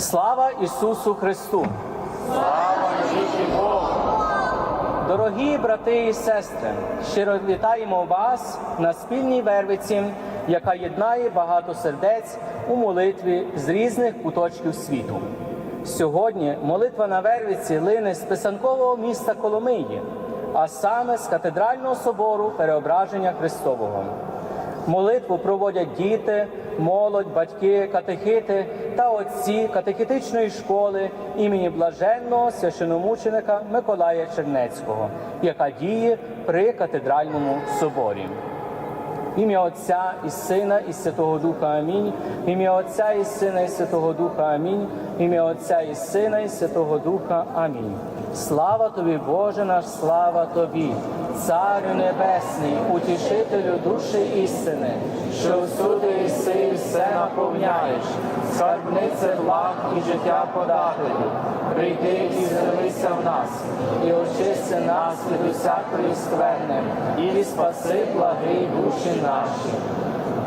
Слава Ісусу Христу! Слава Богу! Дорогі брати і сестри, щиро вітаємо вас на спільній вервиці, яка єднає багато сердець у молитві з різних куточків світу. Сьогодні молитва на вервиці лине з писанкового міста Коломиї, а саме з катедрального собору Переображення Христового. Молитву проводять діти, молодь, батьки, катехити та отці катехітичної школи імені блаженного священомученика Миколая Чернецького, яка діє при катедральному соборі. Ім'я Отця і Сина, і Святого Духа Амінь. Ім'я Отця і Сина, і Святого Духа Амінь. Ім'я Отця і Сина, і Святого Духа Амінь. Слава тобі, Боже наш, слава тобі, Царю Небесний, утішителю душі істини, що всюди і все наповняєш, скарбнице благ і життя подателю. Прийди і з'явися в нас, і очисти нас від усякої скверни, і спаси благий душі наші.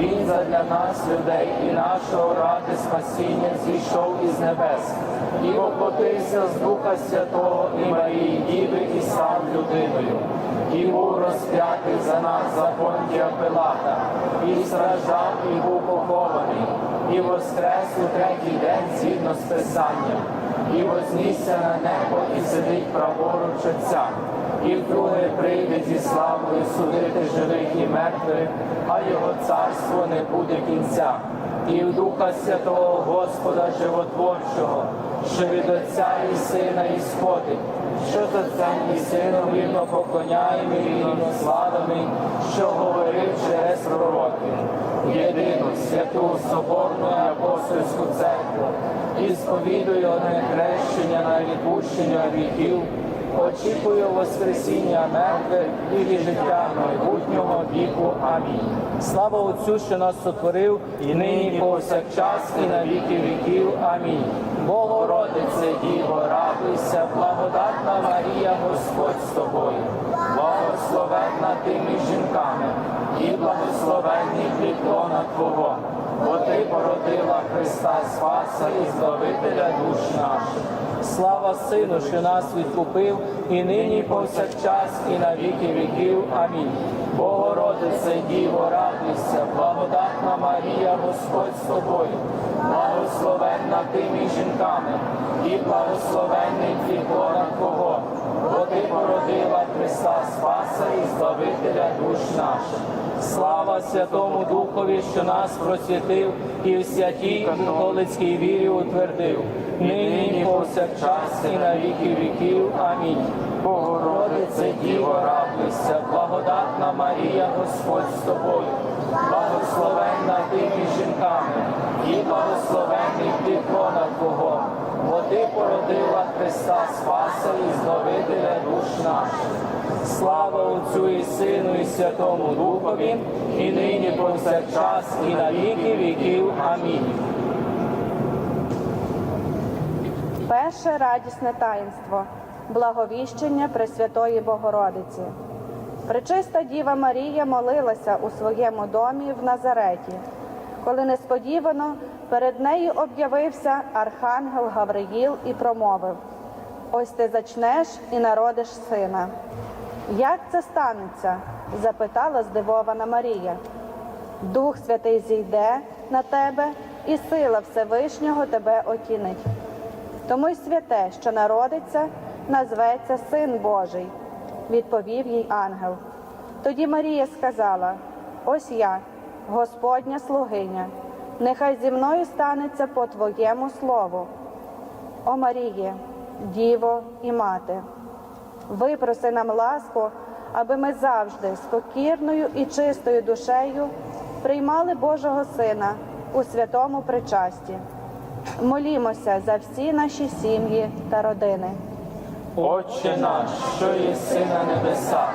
Він задля нас, людей, і нашого ради спасіння зійшов із небес. І воплотився з Духа Святого і Марії Діви і став людиною, і був розп'ятий за нас за Понтія Пилата, і страждав, і був похований, і воскрес у третій день згідно з Писанням, і вознісся на небо, і сидить праворуч Отця і вдруге прийде зі славою судити живих і мертвих, а його царство не буде кінця. І в Духа Святого Господа Животворчого, що від Отця і Сина і сходить, що за Отцем і Сином вільно поклоняємо вільно славами, що говорив через пророків. Єдину святу соборну і апостольську церкву, і сповідую одне хрещення на відпущення гріхів, Очікую Воскресіння мертвих і життя майбутнього віку. Амінь. Слава Отцю, що нас сотворив, і нині і повсякчас, і на віки віків. Амінь. Богородице, Діво, радуйся, благодатна Марія, Господь з тобою, благословенна ти між жінками, і благословенний плід Твого, бо ти породила Христа Спаса і Збавителя душ наших. Слава Сину, що нас відкупив, і нині, і повсякчас, і на віки віків. Амінь. Богородице, Діво, радуйся, благодатна Марія, Господь з тобою, благословенна ти між жінками, і благословенний плід Твого, ти породила Христа Спаса і Збавителя душ наших. Слава Святому Духові, що нас просвітив і в святій католицькій вірі утвердив, нині повсякчас і на віки віків. Амінь. Богородице, Діво, радуйся, благодатна Марія, Господь з тобою, благословенна ти між жінками, і благословенний плід лона Твого, ти породила Христа Спаса і Збавителя душ наших. Слава Отцю і Сину, і Святому Духові, і нині повсякчас, і на віки віків. Амінь. Перше радісне таїнство благовіщення Пресвятої Богородиці. Пречиста Діва Марія молилася у своєму домі в Назареті, коли несподівано перед нею об'явився архангел Гавриїл і промовив: Ось ти зачнеш і народиш сина. Як це станеться? запитала здивована Марія. Дух Святий зійде на тебе, і сила Всевишнього тебе отінить. Тому й святе, що народиться, назветься Син Божий, відповів їй ангел. Тоді Марія сказала: Ось я, Господня слугиня, нехай зі мною станеться по Твоєму слову. О Маріє, Діво і мати, випроси нам ласку, аби ми завжди з покірною і чистою душею приймали Божого Сина у святому причасті Молімося за всі наші сім'ї та родини. Отче наш, що єси на небесах,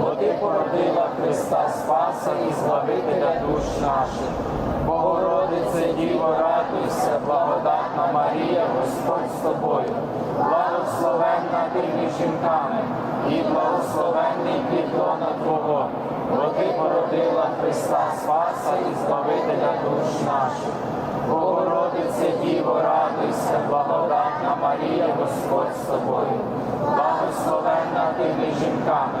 бо ти породила Христа Спаса і Збавителя душ наших. Богородице Діво, радуйся, благодатна Марія, Господь з тобою, благословенна ти між жінками, і благословенний плід Твого, бо породила Христа Спаса і Збавителя душ наших. Богородице Діво, радуйся, благодатна Марія, Господь з тобою, благословенна ти між жінками,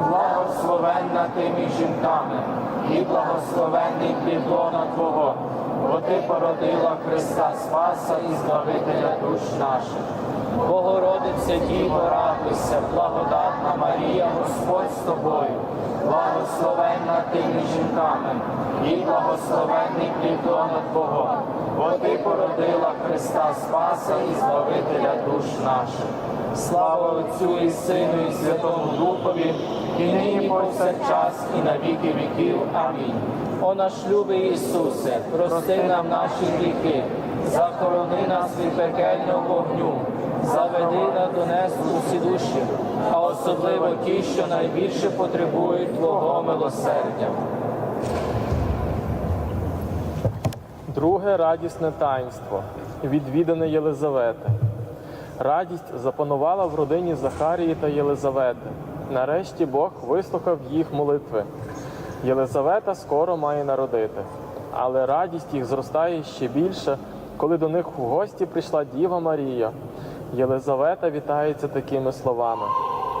благословенна ти між жінками, і благословенний плід Твого, бо ти породила Христа Спаса і Збавителя душ наших. Богородице Діво, радуйся, благодатна Марія, Господь з тобою, благословенна ти між жінками, і благословенний плідона Твого, бо ти породила Христа Спаса і Збавителя душ наших. Слава Отцю і Сину, і Святому Духові, і нині повсякчас, і на віки віків. Амінь. О наш любий Ісусе, прости нам наші гріхи, захорони нас від пекельного вогню, заведи на донесу усі душі, а особливо ті, що найбільше потребують Твого милосердя. Друге радісне таїнство відвідане Єлизавети. Радість запанувала в родині Захарії та Єлизавети. Нарешті Бог вислухав їх молитви. Єлизавета скоро має народити, але радість їх зростає ще більше, коли до них у гості прийшла Діва Марія. Єлизавета вітається такими словами: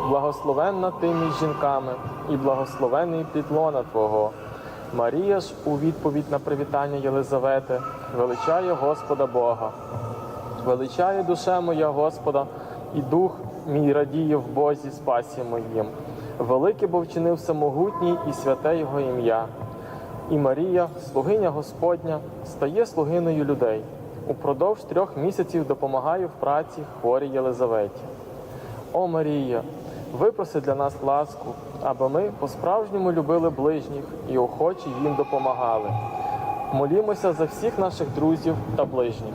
Благословенна ти між жінками, і благословений плід лона Твого. Марія ж у відповідь на привітання Єлизавети величає Господа Бога. Величає душе моя Господа, і дух мій радіє в Бозі спасі моїм. Великий бо вчинив всемогутній і святе Його ім'я. І Марія, слугиня Господня, стає слугиною людей. Упродовж трьох місяців допомагає в праці хворій Єлизаветі. О Марія, випроси для нас ласку, аби ми по-справжньому любили ближніх і охоче їм допомагали. Молімося за всіх наших друзів та ближніх.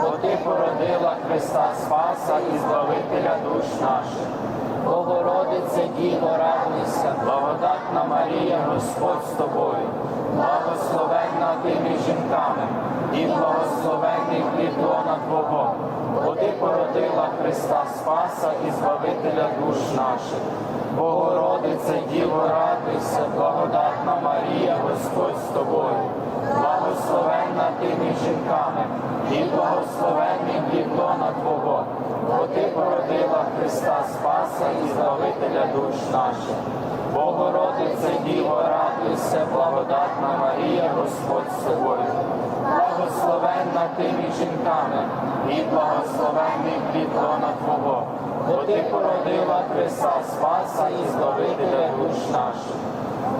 бо ти породила Христа Спаса і Збавителя душ наших. Богородице, Діво, радуйся, благодатна Марія, Господь з тобою, благословенна ти між жінками, і благословенний плід лона Твого, бо ти породила Христа Спаса і Збавителя душ наших. Богородице, Діво, радуйся, благодатна Марія, Господь з тобою, благословенна ти між жінками, і благословенний плід Твого, бо ти породила Христа Спаса і Збавителя душ наших. Богородице, Діво, радуйся, благодатна Марія, Господь з тобою, благословенна ти між жінками, і благословенний плід лона Твого, бо ти породила Христа Спаса і Збавителя душ наших.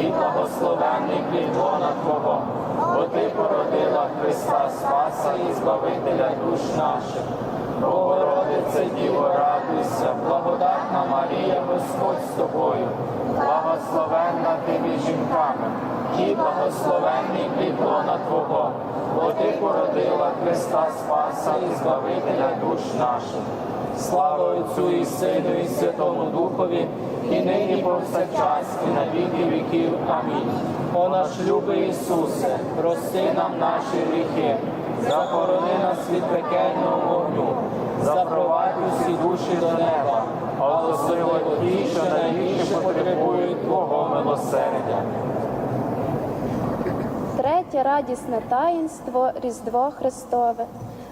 і благословенний плід лона Твого, бо ти породила Христа Спаса і Збавителя душ наших. Богородице, Діво, радуйся, благодатна Марія, Господь з тобою, благословенна ти між жінками, і благословенний плід лона Твого, бо ти породила Христа Спаса і Збавителя душ наших. Слава Отцю і Сину, і Святому Духові, і нині повсякчас, і на віки віків. Амінь. О наш любий Ісусе, прости нам наші гріхи, захорони нас від пекельного вогню, запровадь усі душі до неба, а особливо ті, що найбільше потребують Твого милосердя. Третє радісне таїнство Різдво Христове.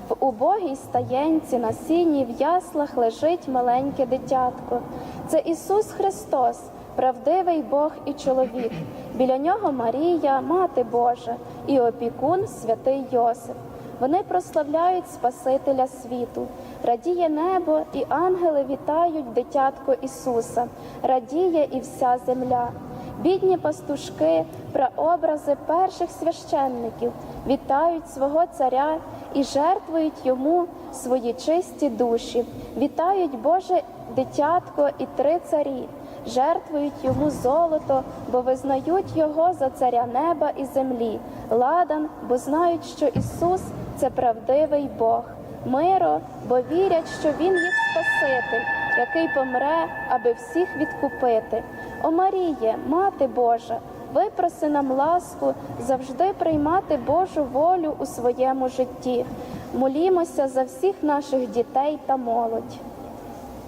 В убогій стаєнці на сіні в яслах лежить маленьке дитятко. Це Ісус Христос, правдивий Бог і чоловік. Біля нього Марія, Мати Божа, і опікун святий Йосип. Вони прославляють Спасителя світу. Радіє небо, і ангели вітають дитятко Ісуса. Радіє і вся земля. Бідні пастушки, прообрази перших священників, вітають свого царя і жертвують йому свої чисті душі, вітають Боже дитятко і три царі, жертвують йому золото, бо визнають його за царя неба і землі, ладан, бо знають, що Ісус це правдивий Бог, миро, бо вірять, що Він їх Спаситель, який помре, аби всіх відкупити. О Маріє, Мати Божа, випроси нам ласку завжди приймати Божу волю у своєму житті. Молімося за всіх наших дітей та молодь.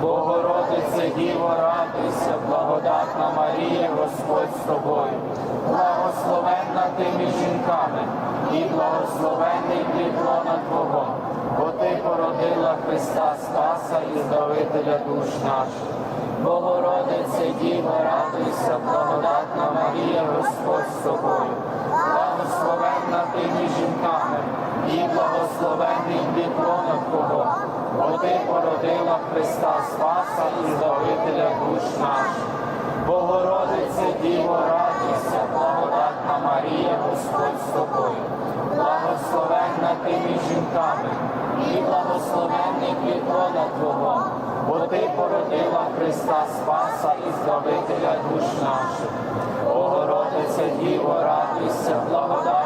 Богородице, Діво, радуйся, благодатна Марія, Господь з тобою, благословенна ти між жінками, і благословенний плід лона Твого, бо Ти породила Христа Спаса і Збавителя душ наших. Богородице, Діво, радуйся, благодатна Марія, Господь з тобою, благословенна ти між жінками, і благословенний плід лона Твого, бо Ти породила Христа Спаса і Збавителя душ наших. Богородице, Діво, радуйся, благодатна Марія, Господь з тобою, благословенна ти між жінками, і благословенний плід лона Твого, бо Ти породила Христа Спаса і Збавителя душ наших. Богородице, Діво, радуйся, благодатна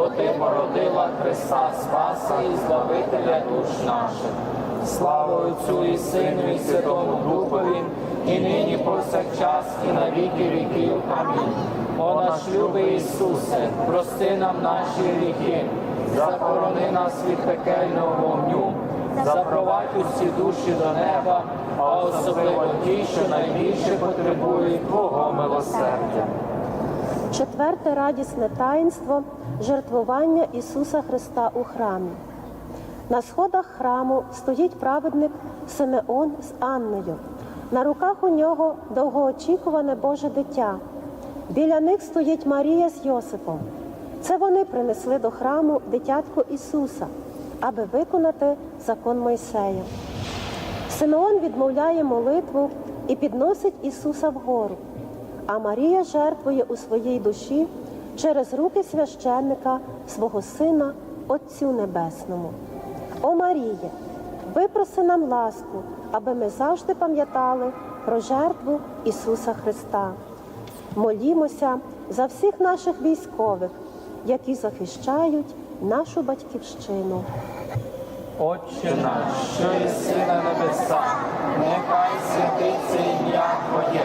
бо Ти породила Христа Спаса і Збавителя душ наших. Слава Отцю і Сину, і Святому Духові, і нині повсякчас, і на віки віків. Амінь. О наш любий Ісусе, прости нам наші гріхи, захорони нас від пекельного вогню, запровадь усі душі до неба, а особливо ті, що найбільше потребують Твого милосердя. Четверте радісне таїнство жертвування Ісуса Христа у храмі. На сходах храму стоїть праведник Симеон з Анною. На руках у нього довгоочікуване Боже дитя. Біля них стоїть Марія з Йосипом. Це вони принесли до храму дитятко Ісуса, аби виконати закон Мойсея. Симеон відмовляє молитву і підносить Ісуса вгору, а Марія жертвує у своїй душі через руки священника свого Сина Отцю Небесному. О Маріє, випроси нам ласку, аби ми завжди пам'ятали про жертву Ісуса Христа. Молімося за всіх наших військових, які захищають нашу батьківщину. Отче наш, що єси на небесах, нехай святиться ім'я Твоє,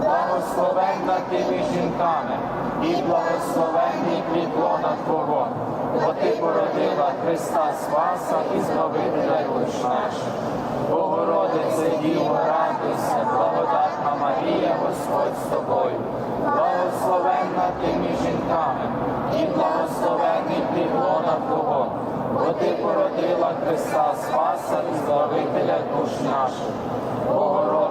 благословенна ти між жінками, і благословенний плід лона Твого, бо ти породила Христа Спаса і Збавителя душ наших. Богородице Діво, радуйся, благодатна Марія, Господь з тобою, благословенна ти між жінками, і благословенний плід лона Твого, бо ти породила Христа Спаса і Збавителя душ наших.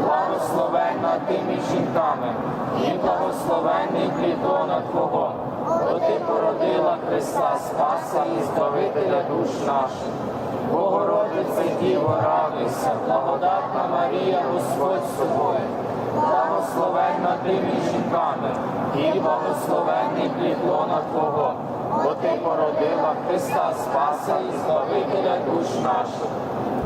благословенна ти між жінками, і благословенний плід Твого, бо ти породила Христа Спаса і Збавителя душ наших. Богородице Діво, радуйся, благодатна Марія, Господь з тобою, благословенна ти жінками, і благословенний плід Твого, бо ти породила Христа Спаса і Збавителя душ наших.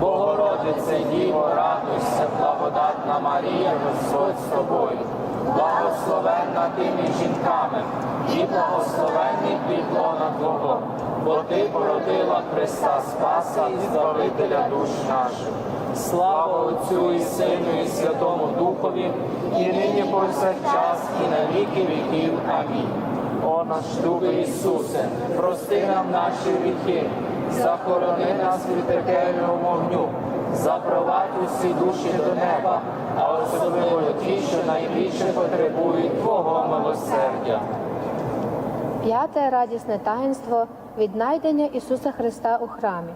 Богородице Діво, радуйся, благодатна Марія, Господь з тобою, благословенна ти між жінками, і благословенний плід лона Твого, бо ти породила Христа Спаса і Збавителя душ наших. Слава Отцю і Сину, і Святому Духові, і нині повсякчас, і на віки віків. Амінь. О наш Духе Ісусе, прости нам наші гріхи, захорони нас від пекельного вогню, запровадь усі душі до неба, а особливо ті, що найбільше потребують Твого милосердя. П'яте радісне таїнство віднайдення Ісуса Христа у храмі.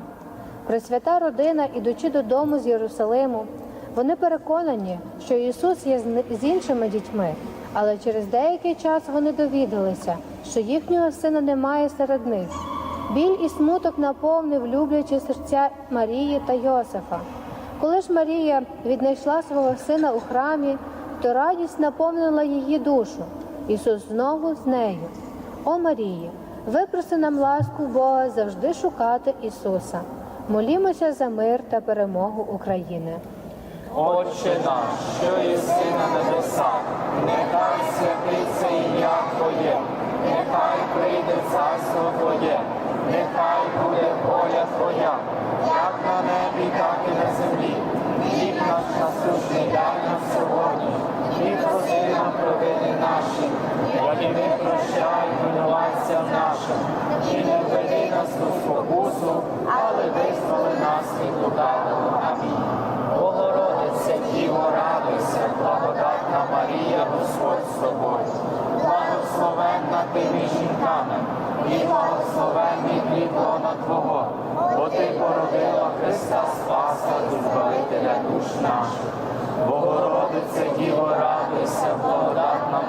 Пресвята родина, ідучи додому з Єрусалиму, вони переконані, що Ісус є з іншими дітьми, але через деякий час вони довідалися, що їхнього сина немає серед них. Біль і смуток наповнив люблячі серця Марії та Йосифа. Коли ж Марія віднайшла свого сина у храмі, то радість наповнила її душу. Ісус знову з нею. О Марії, випроси нам ласку Бога завжди шукати Ісуса. Молімося за мир та перемогу України. Отче наш, що єси на небесах, нехай святиться ім'я Твоє, нехай прийде царство Твоє, нехай буде воля Твоя, як на небі, так і на землі. Хліб наш насущний дай нам сьогодні, і прости нам провини наші, як і ми прощаємо винуватцям нашим, і не введи нас у спокусу, але визволи нас від лукавого. Амінь. Богородице, Діво, радуйся, благодатна Марія, Господь з тобою, благословенна ти між жінками, і благословенний плід лона Твого, бо ти породила Христа Спаса Збавителя душ наших. Богородице, Діво, радуйся, благодатна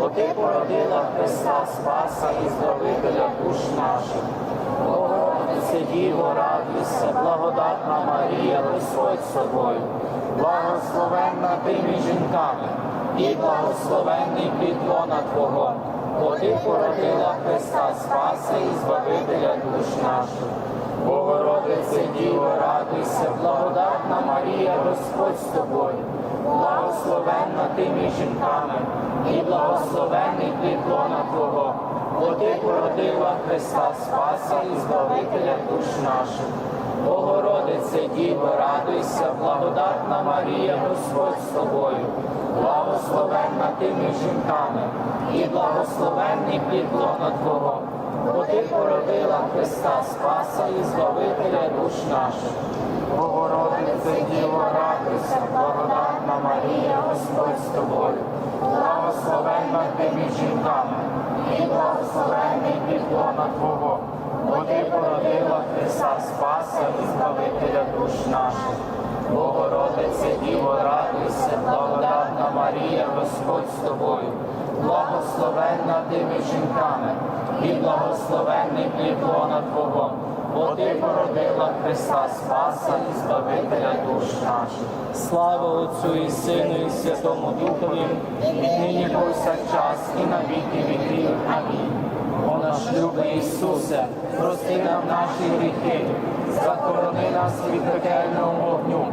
бо ти породила Христа Спаса і Збавителя душ наших. Богородице, Діво, радуйся, благодатна Марія, Господь з тобою, благословенна ти між жінками, і благословенний плід Твого, бо ти породила Христа Спаса і Збавителя душ наших. Богородице Діво, радуйся, благодатна Марія, Господь з тобою, благословенна ти між жінками, і благословенний плід лона Твого, бо ти породила Христа Спаса і Збавителя душ наших. Богородице Діво, радуйся, благодатна Марія, Господь з тобою, благословенна ти між жінками, і благословенний плід Твого, бо ти породила Христа Спаса і Збавителя душ наших. Богородице Діво, радуйся, благодатна Марія, Господь з тобою, благословенна ти між жінками, і благословенний плід Твого, бо ти породила Христа Спаса і Збавителя душ наших. Богородице Діво, радуйся, благодатна Марія, Господь з тобою, благословенна ти між жінками, і благословенний плід лона Твого, бо ти породила Христа Спаса і Збавителя душ наших. Слава Отцю і Сину, і Святому Духові, Нині повсякчас і на віки віків. Амінь. О наш любий Ісусе, прости нам наші гріхи, захорони нас від пекельного вогню,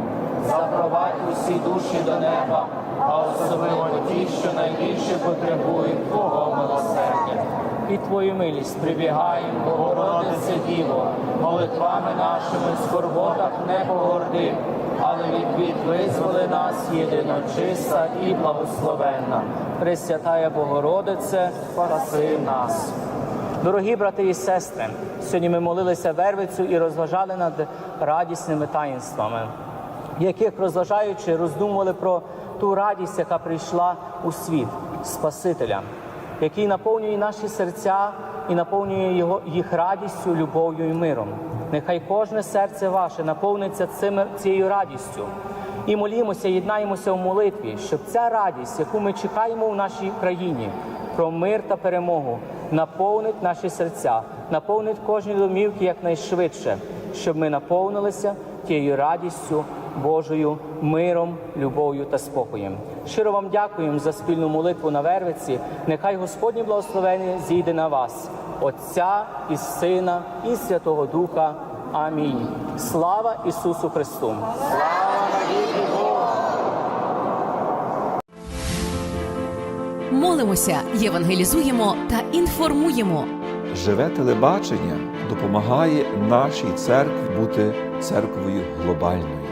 запровадь усі душі до неба, а особливо ті, що найбільше потребують Твого милосердя. під Твою милість Прибігаємо, Богородице Діво, молитвами нашими в скорботах не погорди, але від визволи нас єдиночиста і благословенна. Пресвятая Богородице, Спаси нас. Дорогі брати і сестри, сьогодні ми молилися Вервицю і розважали над радісними таїнствами, яких розважаючи, роздумували про ту радість, яка прийшла у світ Спасителя, який наповнює наші серця і наповнює його, їх радістю, любов'ю і миром. Нехай кожне серце ваше наповниться цими, цією радістю. І молімося, єднаємося в молитві, щоб ця радість, яку ми чекаємо в нашій країні, про мир та перемогу, наповнить наші серця, наповнить кожні домівки якнайшвидше, щоб ми наповнилися тією радістю Божою, миром, любов'ю та спокоєм. Щиро вам дякуємо за спільну молитву на Вервиці. Нехай Господнє благословення зійде на вас, Отця і Сина, і Святого Духа. Амінь. Слава Ісусу Христу! Молимося, євангелізуємо та інформуємо. Живе телебачення допомагає нашій церкві бути церквою глобальною.